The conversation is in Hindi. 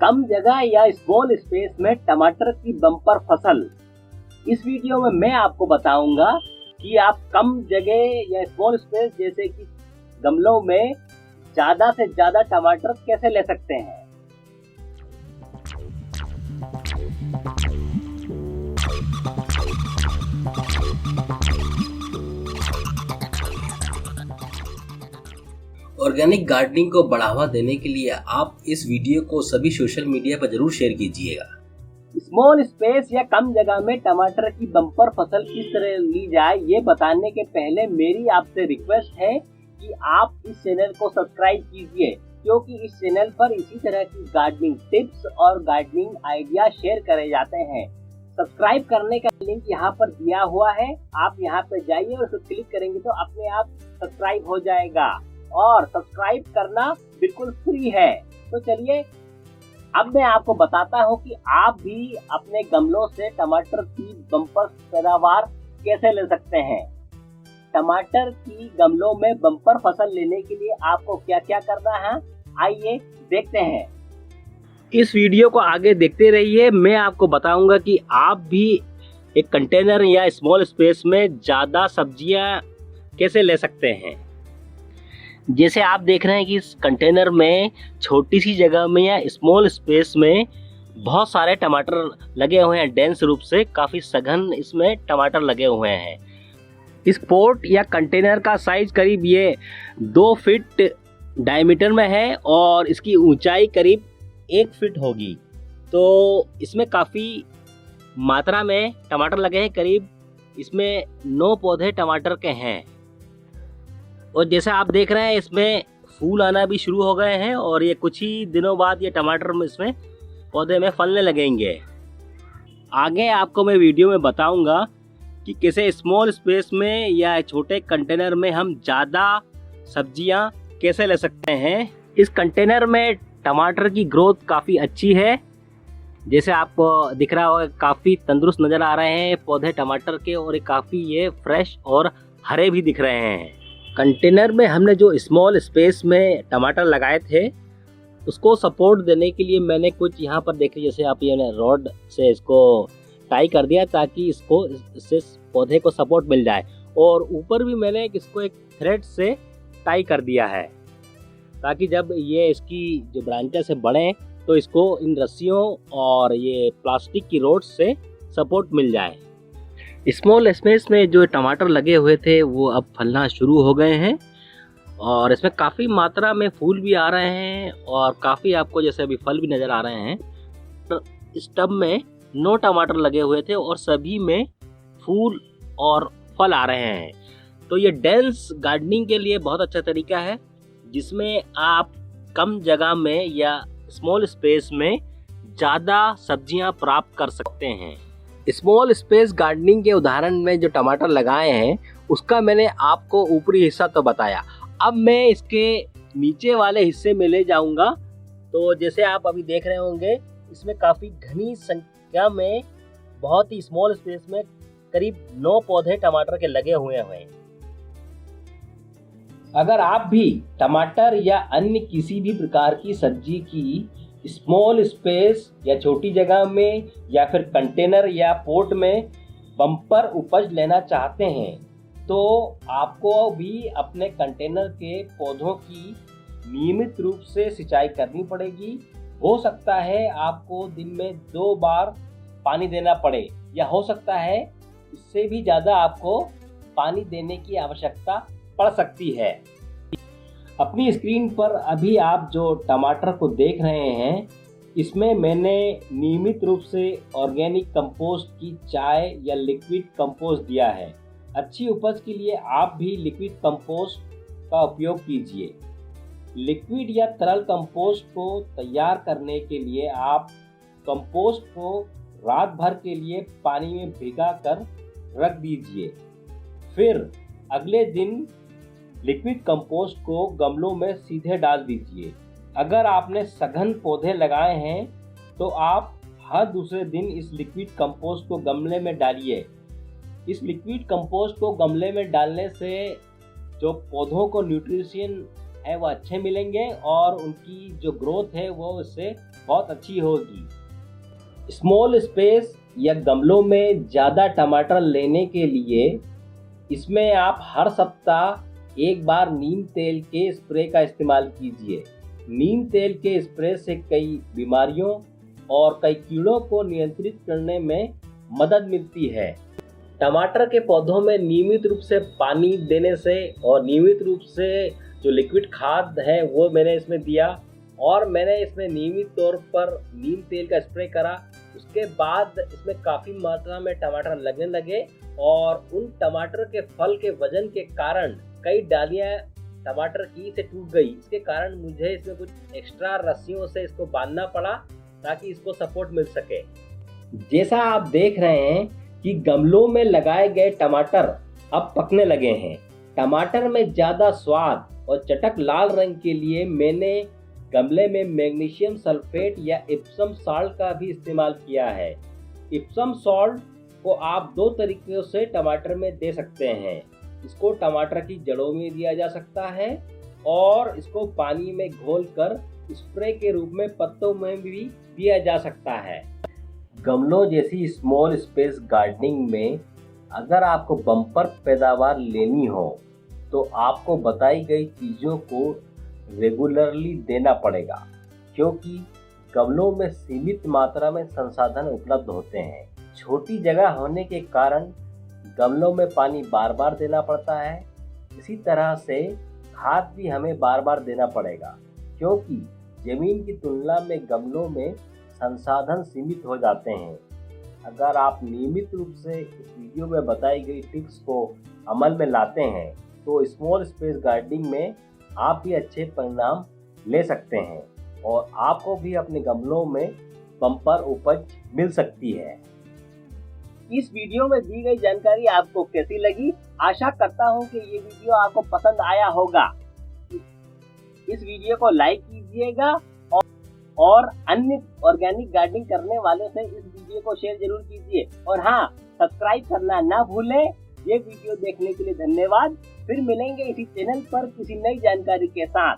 कम जगह या स्मॉल स्पेस में टमाटर की बम्पर फ़सल। इस वीडियो में मैं आपको बताऊँगा कि आप कम जगह या स्मॉल स्पेस जैसे कि गमलों में ज़्यादा से ज़्यादा टमाटर कैसे ले सकते हैं। ऑर्गेनिक गार्डनिंग को बढ़ावा देने के लिए आप इस वीडियो को सभी सोशल मीडिया पर ज़रूर शेयर कीजिएगा। स्मॉल स्पेस या कम जगह में टमाटर की बम्पर फ़सल किस तरह ली जाए, ये बताने के पहले मेरी आपसे रिक्वेस्ट है कि आप इस चैनल को सब्सक्राइब कीजिए, क्योंकि इस चैनल पर इसी तरह की गार्डनिंग टिप्स और गार्डनिंग आइडिया शेयर करे जाते हैं। सब्सक्राइब करने का लिंक यहाँ पर दिया हुआ है, आप यहाँ पर जाइए और क्लिक करेंगे तो अपने आप सब्सक्राइब हो जाएगा। और सब्सक्राइब करना बिल्कुल फ्री है। तो चलिए, अब मैं आपको बताता हूँ कि आप भी अपने गमलों से टमाटर की बम्पर पैदावार कैसे ले सकते हैं। टमाटर की गमलों में बम्पर फ़सल लेने के लिए आपको क्या क्या करना है, आइए देखते हैं। इस वीडियो को आगे देखते रहिए। मैं आपको बताऊँगा कि आप भी एक कंटेनर या स्मॉल स्पेस में ज़्यादा सब्ज़ियाँ कैसे ले सकते हैं। जैसे आप देख रहे हैं कि इस कंटेनर में, छोटी सी जगह में या स्मॉल स्पेस में बहुत सारे टमाटर लगे हुए हैं डेंस रूप से, काफ़ी सघन इसमें टमाटर लगे हुए हैं। इस पोर्ट या कंटेनर का साइज़ करीब ये दो फिट डायमीटर में है और इसकी ऊंचाई करीब एक फिट होगी। तो इसमें काफ़ी मात्रा में टमाटर लगे हैं, करीब इसमें नौ पौधे टमाटर के हैं। और जैसा आप देख रहे हैं, इसमें फूल आना भी शुरू हो गए हैं और ये कुछ ही दिनों बाद ये टमाटर में इसमें पौधे में फलने लगेंगे। आगे आपको मैं वीडियो में बताऊँगा कि कैसे स्मॉल स्पेस में या छोटे कंटेनर में हम ज़्यादा सब्ज़ियाँ कैसे ले सकते हैं। इस कंटेनर में टमाटर की ग्रोथ काफ़ी अच्छी है। जैसे आपको दिख रहा होगा, काफ़ी तंदुरुस्त नज़र आ रहे हैं पौधे टमाटर के और काफ़ी ये फ्रेश और हरे भी दिख रहे हैं। कंटेनर में हमने जो स्मॉल स्पेस में टमाटर लगाए थे, उसको सपोर्ट देने के लिए मैंने कुछ यहाँ पर देखिए जैसे आप ये रॉड से इसको टाई कर दिया ताकि इसको, इससे पौधे को सपोर्ट मिल जाए। और ऊपर भी मैंने इसको एक थ्रेड से टाई कर दिया है, ताकि जब ये इसकी जो ब्रांचेस से बढ़े तो इसको इन रस्सियों और ये प्लास्टिक की रोड से सपोर्ट मिल जाए। स्मॉल स्पेस में जो टमाटर लगे हुए थे, वो अब फलना शुरू हो गए हैं। और इसमें काफ़ी मात्रा में फूल भी आ रहे हैं और काफ़ी आपको जैसे अभी फल भी नज़र आ रहे हैं। तो इस टब में नौ टमाटर लगे हुए थे और सभी में फूल और फल आ रहे हैं। तो ये डेंस गार्डनिंग के लिए बहुत अच्छा तरीका है, जिसमें आप कम जगह में या स्मॉल स्पेस में ज़्यादा सब्ज़ियाँ प्राप्त कर सकते हैं। स्मॉल स्पेस गार्डनिंग के उदाहरण में जो टमाटर लगाए हैं, उसका मैंने आपको ऊपरी हिस्सा तो बताया। अब मैं इसके नीचे वाले हिस्से में ले जाऊँगा। तो जैसे आप अभी देख रहे होंगे, इसमें काफ़ी घनी संख्या में बहुत ही स्मॉल स्पेस में करीब नौ पौधे टमाटर के लगे हुए हैं। अगर आप भी टमाटर या अन्य किसी भी प्रकार की सब्ज़ी की स्मॉल स्पेस या छोटी जगह में या फिर कंटेनर या पोर्ट में बम्पर उपज लेना चाहते हैं तो आपको भी अपने कंटेनर के पौधों की नियमित रूप से सिंचाई करनी पड़ेगी। हो सकता है आपको दिन में दो बार पानी देना पड़े, या हो सकता है इससे भी ज़्यादा आपको पानी देने की आवश्यकता पड़ सकती है। अपनी स्क्रीन पर अभी आप जो टमाटर को देख रहे हैं, इसमें मैंने नियमित रूप से ऑर्गेनिक कंपोस्ट की चाय या लिक्विड कंपोस्ट दिया है। अच्छी उपज के लिए आप भी लिक्विड कंपोस्ट का उपयोग कीजिए। लिक्विड या तरल कंपोस्ट को तैयार करने के लिए आप कंपोस्ट को रात भर के लिए पानी में भिगा कर रख दीजिए। फिर अगले दिन लिक्विड कंपोस्ट को गमलों में सीधे डाल दीजिए। अगर आपने सघन पौधे लगाए हैं तो आप हर दूसरे दिन इस लिक्विड कंपोस्ट को गमले में डालिए। इस लिक्विड कंपोस्ट को गमले में डालने से जो पौधों को न्यूट्रिशन है, वो अच्छे मिलेंगे और उनकी जो ग्रोथ है, वो इससे बहुत अच्छी होगी। स्मॉल स्पेस या गमलों में ज़्यादा टमाटर लेने के लिए इसमें आप हर सप्ताह एक बार नीम तेल के स्प्रे का इस्तेमाल कीजिए। नीम तेल के स्प्रे से कई बीमारियों और कई कीड़ों को नियंत्रित करने में मदद मिलती है। टमाटर के पौधों में नियमित रूप से पानी देने से और नियमित रूप से जो लिक्विड खाद है, वो मैंने इसमें दिया और मैंने इसमें नियमित तौर पर नीम तेल का स्प्रे करा। उसके बाद इसमें काफ़ी मात्रा में टमाटर लगने लगे और उन टमाटर के फल के वज़न के कारण कई डालियाँ टमाटर की से टूट गई। इसके कारण मुझे इसमें कुछ एक्स्ट्रा रस्सियों से इसको बांधना पड़ा ताकि इसको सपोर्ट मिल सके। जैसा आप देख रहे हैं कि गमलों में लगाए गए टमाटर अब पकने लगे हैं। टमाटर में ज़्यादा स्वाद और चटक लाल रंग के लिए मैंने गमले में मैग्नीशियम सल्फेट या इप्सम सॉल्ट का भी इस्तेमाल किया है। इप्सम सॉल्ट को आप दो तरीकों से टमाटर में दे सकते हैं। इसको टमाटर की जड़ों में दिया जा सकता है और इसको पानी में घोल कर स्प्रे के रूप में पत्तों में भी दिया जा सकता है। गमलों जैसी स्मॉल स्पेस गार्डनिंग में अगर आपको बम्पर पैदावार लेनी हो तो आपको बताई गई चीज़ों को रेगुलरली देना पड़ेगा, क्योंकि गमलों में सीमित मात्रा में संसाधन उपलब्ध होते हैं। छोटी जगह होने के कारण गमलों में पानी बार बार देना पड़ता है। इसी तरह से खाद भी हमें बार बार देना पड़ेगा, क्योंकि ज़मीन की तुलना में गमलों में संसाधन सीमित हो जाते हैं। अगर आप नियमित रूप से इस वीडियो में बताई गई टिप्स को अमल में लाते हैं तो स्मॉल स्पेस गार्डनिंग में आप भी अच्छे परिणाम ले सकते हैं और आपको भी अपने गमलों में बम्पर उपज मिल सकती है। इस वीडियो में दी गई जानकारी आपको कैसी लगी? आशा करता हूँ कि ये वीडियो आपको पसंद आया होगा। इस वीडियो को लाइक कीजिएगा और और अन्य ऑर्गेनिक गार्डनिंग करने वालों से इस वीडियो को शेयर ज़रूर कीजिए। और हाँ सब्सक्राइब करना ना भूलें। ये वीडियो देखने के लिए धन्यवाद। फिर मिलेंगे इसी चैनल पर किसी नई जानकारी के साथ।